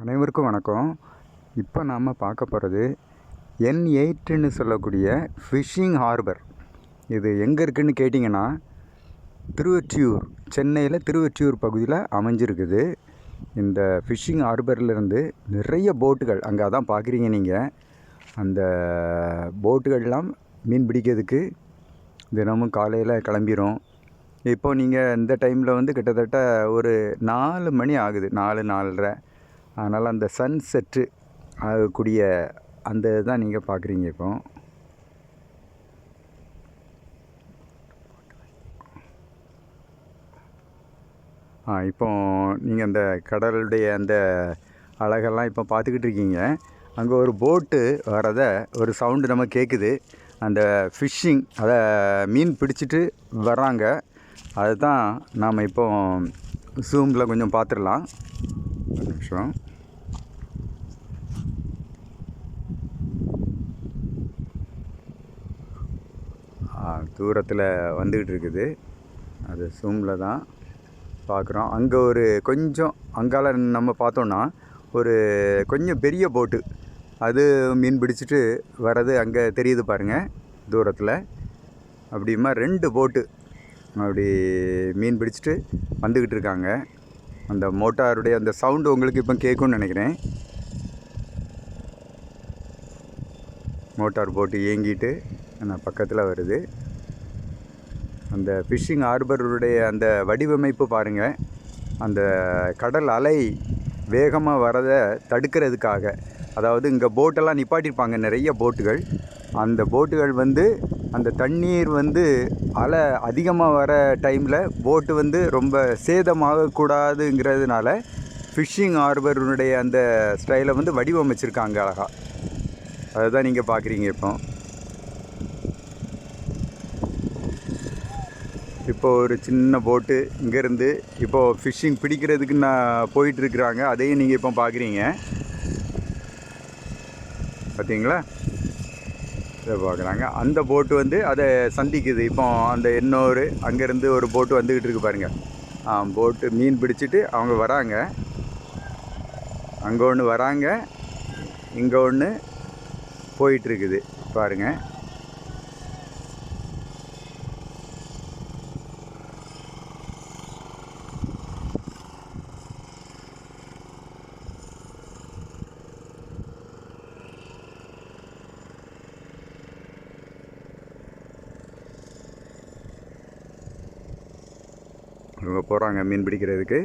அனைவருக்கும் வணக்கம். இப்போ நாம் பார்க்க போகிறது என் எயிட்டுன்னு சொல்லக்கூடிய ஃபிஷ்ஷிங் ஹார்பர். இது எங்கே இருக்குதுன்னு கேட்டிங்கன்னா திருவொற்றியூர் சென்னையில் திருவொற்றியூர் பகுதியில் அமைஞ்சிருக்குது. இந்த ஃபிஷ்ஷிங் ஹார்பர்லேருந்து நிறைய போட்டுகள் அங்கே அதான் பார்க்குறீங்க நீங்கள் அந்த போட்டுகள்லாம் மீன் பிடிக்கிறதுக்கு தினமும் காலையில் கிளம்பிரும். இப்போ நீங்கள் இந்த டைமில் வந்து கிட்டத்தட்ட ஒரு நாலு மணி ஆகுது நாலு நாலரை. அதனால் அந்த சன் செட்டு ஆகக்கூடிய அந்த இதுதான் நீங்கள் பார்க்குறீங்க இப்போ. ஆ இப்போ நீங்கள் அந்த கடலுடைய அந்த அழகெல்லாம் இப்போ பார்த்துக்கிட்டு இருக்கீங்க. அங்கே ஒரு போட்டு வரத ஒரு சவுண்டு நம்ம கேட்குது. அந்த ஃபிஷ்ஷிங் அதை மீன் பிடிச்சிட்டு வர்றாங்க. அதுதான் நாம் இப்போ ஜூமில் கொஞ்சம் பார்த்துடலாம். ஒரு நிமிஷம். தூரத்தில் வந்துக்கிட்டு இருக்குது அது ஜூமில் தான் பார்க்குறோம் அங்கே ஒரு கொஞ்சம் அங்கால நம்ம பார்த்தோன்னா ஒரு கொஞ்சம் பெரிய போட்டு அது மீன் பிடிச்சிட்டு வர்றது அங்கே தெரியுது பாருங்கள் தூரத்தில். அப்படிமா ரெண்டு போட்டு அப்படி மீன் பிடிச்சிட்டு வந்துக்கிட்டு இருக்காங்க அந்த மோட்டாருடைய அந்த சவுண்டு உங்களுக்கு இப்போ கேட்கும்னு நினைக்கிறேன். மோட்டார் போட்டு இயங்கிட்டு நான் பக்கத்தில் வருது. அந்த ஃபிஷ்ஷிங் ஹார்பருடைய அந்த வடிவமைப்பு பாருங்கள் அந்த கடல் அலை வேகமாக வரதை தடுக்கிறதுக்காக அதாவது இங்கே போட்டெல்லாம் நிப்பாட்டியிருப்பாங்க நிறைய போட்டுகள் அந்த போட்டுகள் வந்து அந்த தண்ணீர் வந்து அலை அதிகமாக வர டைமில் போட்டு வந்து ரொம்ப சேதமாகக்கூடாதுங்கிறதுனால ஃபிஷ்ஷிங் ஆர்வருடைய அந்த ஸ்டைலை வந்து வடிவமைச்சிருக்காங்க அழகாக அதுதான் நீங்கள் பார்க்குறீங்க இப்போ. இப்போ ஒரு சின்ன போட்டு இங்கேருந்து இப்போது ஃபிஷ்ஷிங் பிடிக்கிறதுக்கு நான் போயிட்டுருக்குறாங்க. அதையும் நீங்கள் இப்போ பார்க்குறீங்க பார்த்தீங்களா இதை பார்க்குறாங்க. அந்த போட்டு வந்து அதை சந்திக்குது. இப்போ அந்த இன்னொரு அங்கேருந்து ஒரு போட்டு வந்துக்கிட்டு இருக்கு பாருங்கள் போட்டு மீன் பிடிச்சிட்டு அவங்க வராங்க. அங்கே ஒன்று வராங்க. இங்கே ஒன்று போயிட்டுருக்குது பாருங்கள் இவங்க போகிறாங்க மீன் பிடிக்கிறதுக்கு.